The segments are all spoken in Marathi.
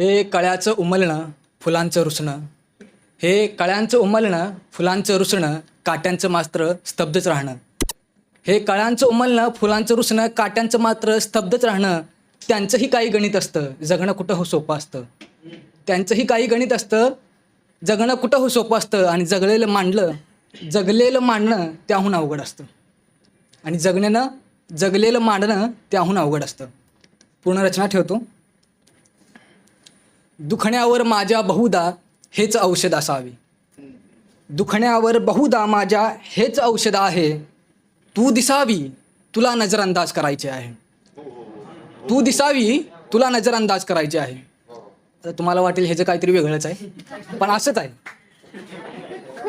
हे कळ्याचं उमलणं फुलांचं रुसणं. हे कळ्यांचं उमलणं फुलांचं रुसणं काट्यांचं मात्र स्तब्धच राहणं. हे कळ्यांचं उमलणं फुलांचं रुसणं काट्यांचं मात्र स्तब्धच राहणं त्यांचंही काही गणित असतं. जगणं कुठं हो सोपं असतं? त्यांचंही काही गणित असतं. जगणं कुठं हो सोपं असतं? आणि जगलेलं मांडलं जगलेलं मांडणं त्याहून अवघड असतं. आणि जगण्यानं जगलेलं मांडणं त्याहून अवघड असतं. पूर्ण रचना ठेवतो. दुखण्यावर माझ्या बहुदा हेच औषध असावे. दुखण्यावर बहुदा माझ्या हेच औषध आहे. तू दिसावी तुला नजरअंदाज करायचे आहे. तू दिसावी तुला नजरअंदाज करायचे आहे. तर तुम्हाला वाटेल ह्याचं काहीतरी वेगळंच आहे पण असंच आहे.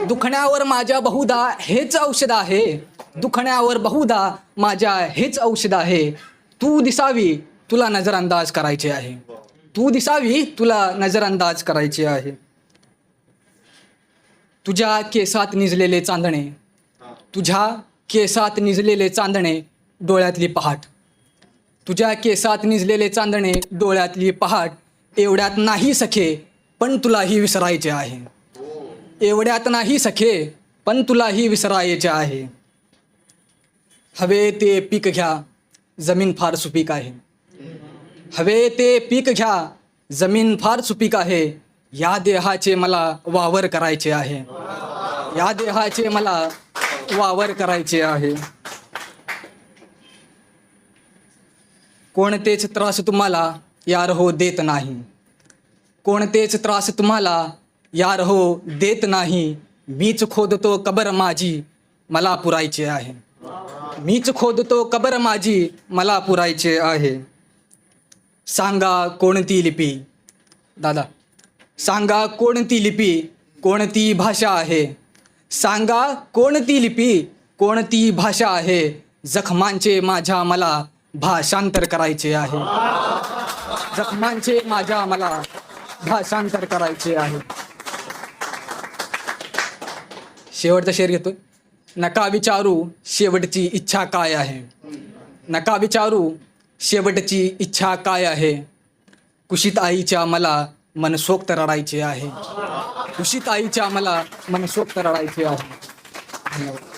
दुखण्यावर माझ्या बहुदा हेच औषध आहे. दुखण्यावर बहुदा माझ्या हेच औषध आहे. तू दिसावी तुला नजरअंदाज करायचे आहे. तू दिसावी तुला नजरअंदाज करायचे आहे. तुझ्या केसात निजलेले चांदणे. तुझ्या केसात निजलेले चांदणे डोळ्यातली पहाट. तुझ्या केसात निजलेले चांदणे डोळ्यातली पहाट. एवढ्यात नाही सखे पण तुलाही विसरायचे आहे. एवढ्यात नाही सखे पण तुलाही विसरायचे आहे. हवे ते पीक घ्या जमीन फार सुपीक आहे. हवे ते पीक घ्या. जमीन फार सुपीक आहे. या देहाचे मला वावर करायचे आहे. या देहाचे मला वावर करायचे आहे. कोणतेच त्रास तुम्हाला यार हो देत नाही. कोणतेच त्रास तुम्हाला यार हो देत नाही. मीच खोदतो कबर माझी मला पुरायचे आहे. मीच खोदतो कबर माझी मला पुरायचे आहे. सांगा कोणती लिपी? दादा सांगा कोणती लिपी कोणती भाषा आहे? सांगा कोणती लिपी कोणती भाषा आहे? जखमांचे माझ्या मला भाषांतर करायचे आहे. जखमांचे माझ्या मला भाषांतर करायचे आहे. शेवटचा शेर घेतो नका विचारू शेवटची इच्छा काय आहे. नका विचारू शेवटची इच्छा काय आहे? कुशीत आईच्या मला मनसोक्त रडायचे आहे. कुशीत आईच्या मला मनसोक्त रडायचे आहे. धन्यवाद.